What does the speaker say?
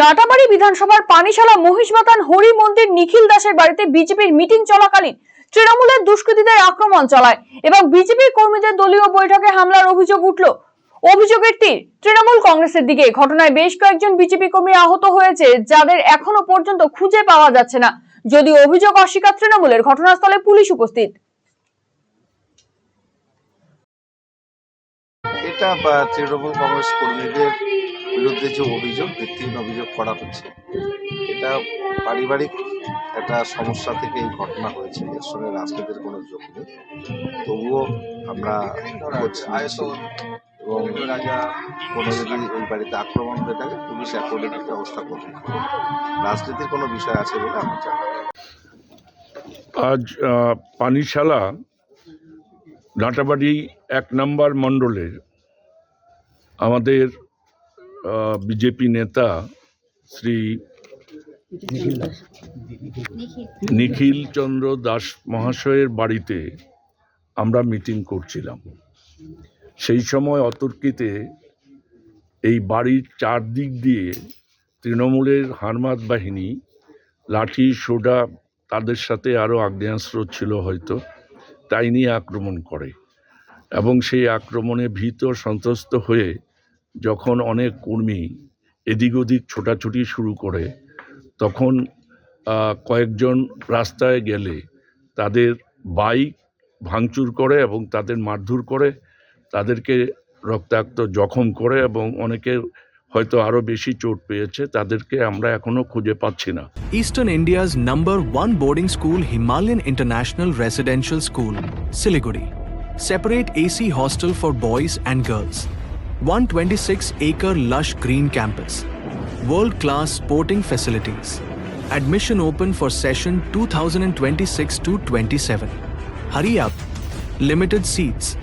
নাটাবাড়ি বিধানসভার পানিশালা মহিষবাতান হরি মন্দির নিখিল দাসের বাড়িতে বিজেপির মিটিং চলাকালীন তৃণমূলের দুষ্কৃতীদের আক্রমণ চালায় এবং বিজেপি কর্মীদের দলীয় বৈঠকে হামলার অভিযোগ উঠল। অভিযোগের তীর, তৃণমূল কংগ্রেসের দিকে। ঘটনায় বেশ কয়েকজন বিজেপি কর্মী আহত হয়েছে, যাদের এখনও পর্যন্ত খুঁজে পাওয়া যাচ্ছে না। যদিও অভিযোগ অস্বীকার তৃণমূলের, ঘটনাস্থলে পুলিশ উপস্থিত। এটা তৃণমূল কংগ্রেস কর্মীদের বিরুদ্ধে যে অভিযোগ, ভিত্তিহীন অভিযোগ করা হচ্ছে, এটা পারিবারিক একটা সমস্যা থেকে এই ঘটনা হয়েছে। এর সঙ্গে রাজনীতির কোনো যোগ নেই। তবুও আমরা এবং কোনো যদি ওই বাড়িতে আক্রমণ হয়ে থাকে, পুলিশ অ্যাকর্ডিং ব্যবস্থা করবে রাজনীতির কোনো বিষয় আছে বলে আমার জানা। আজ পানিশালা নাটাবাড়ি এক নম্বর মণ্ডলের আমাদের বিজেপি নেতা শ্রী নিখিল চন্দ্র দাস মহাশয়ের বাড়িতে আমরা মিটিং করছিলাম। সেই সময় অতর্কিতে এই বাড়ির চারদিক দিয়ে তৃণমূলের হারমাত বাহিনী লাঠি সোডা তাদের সাথে আরও আগ্নেয়াস্ত্র ছিল হয়তো তাই নিয়ে আক্রমণ করে। এবং সেই আক্রমণে ভীত সন্ত্রস্ত হয়ে যখন অনেক কর্মী এদিক ওদিক ছোটাছুটি শুরু করে, তখন কয়েকজন রাস্তায় গেলে তাদের বাইক ভাঙচুর করে এবং তাদের মারধুর করে, তাদেরকে রক্তাক্ত জখম করে এবং অনেকে হয়তো আরও বেশি চোট পেয়েছে, তাদেরকে আমরা এখনও খুঁজে পাচ্ছি না। Eastern India's number one boarding school Himalayan international residential school Siliguri separate AC hostel for boys and girls 126 acre lush green campus. World class sporting facilities. Admission open for session 2026 to 27. Hurry up. Limited seats.